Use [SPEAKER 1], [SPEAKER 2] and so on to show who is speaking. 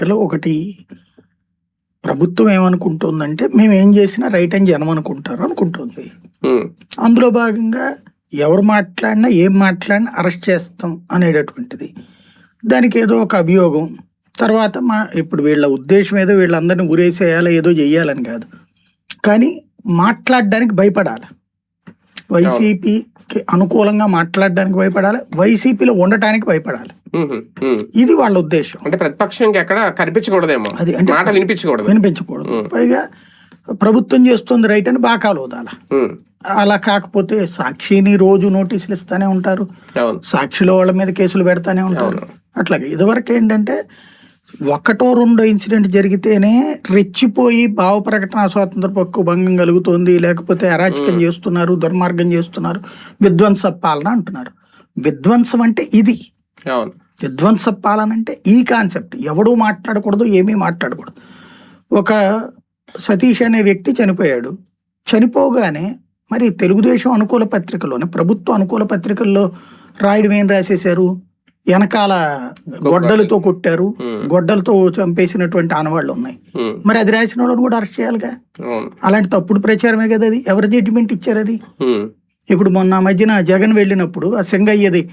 [SPEAKER 1] పత్రికలో ఒకటి ప్రభుత్వం ఏమనుకుంటుందంటే మేము ఏం చేసినా రైట్ అని జనం అనుకుంటారు అనుకుంటుంది. అందులో భాగంగా ఎవరు మాట్లాడినా ఏం మాట్లాడినా అరెస్ట్ చేస్తాం అనేటటువంటిది. దానికి ఏదో ఒక అభియోగం. తర్వాత మా ఇప్పుడు వీళ్ళ ఉద్దేశం ఏదో వీళ్ళందరినీ ఉరేసేయాలి ఏదో చెయ్యాలని కాదు. కానీ మాట్లాడడానికి భయపడాలి. వైసీపీకి అనుకూలంగా మాట్లాడడానికి భయపడాలి వైసీపీలో ఉండటానికి భయపడాలి. ఇది వాళ్ళ ఉద్దేశం.
[SPEAKER 2] అంటే ప్రతిపక్షం ఇంకెక్కడ కనిపించకూడదేమో?
[SPEAKER 1] అది అంటే
[SPEAKER 2] మాట వినిపించకూడదు.
[SPEAKER 1] వినిపించకూడదు. పైగా ప్రభుత్వం చేస్తుంది రైట్ అని బాకాలు వదాలి అలా కాకపోతే సాక్షిని రోజు నోటీసులు ఇస్తానే ఉంటారు. సాక్షిలో వాళ్ళ మీద కేసులు పెడతానే ఉంటారు. అట్లాగే ఇదివరకు ఏంటంటే ఒకటో రెండో ఇన్సిడెంట్ జరిగితేనే రెచ్చిపోయి భావ ప్రకటన స్వాతంత్ర పక్కు భంగం కలుగుతోంది లేకపోతే అరాచకం చేస్తున్నారు దుర్మార్గం చేస్తున్నారు. విధ్వంస పాలన అంటున్నారు. విధ్వంసం అంటే ఇది. విధ్వంస పాలన అంటే ఈ కాన్సెప్ట్. ఎవడూ మాట్లాడకూడదు ఏమీ మాట్లాడకూడదు. ఒక సతీష్ అనే వ్యక్తి చనిపోయాడు. చనిపోగానే మరి తెలుగుదేశం అనుకూల పత్రికలోనే ప్రభుత్వ అనుకూల పత్రికల్లో రాయడం ఏం రాసేశారు? వెనకాల గొడ్డలతో కొట్టారు గొడ్డలతో చంపేసినటువంటి ఆనవాళ్ళు ఉన్నాయి. మరి అది రాసిన వాళ్ళని కూడా అరెస్ట్ చేయాలిగా? అలాంటి తప్పుడు ప్రచారమే కదా అది? ఎవరి జడ్జిమెంట్ ఇచ్చారు అది? ఇప్పుడు మొన్న మధ్యన జగన్ వెళ్ళినప్పుడు ఆ సింగయ్యది.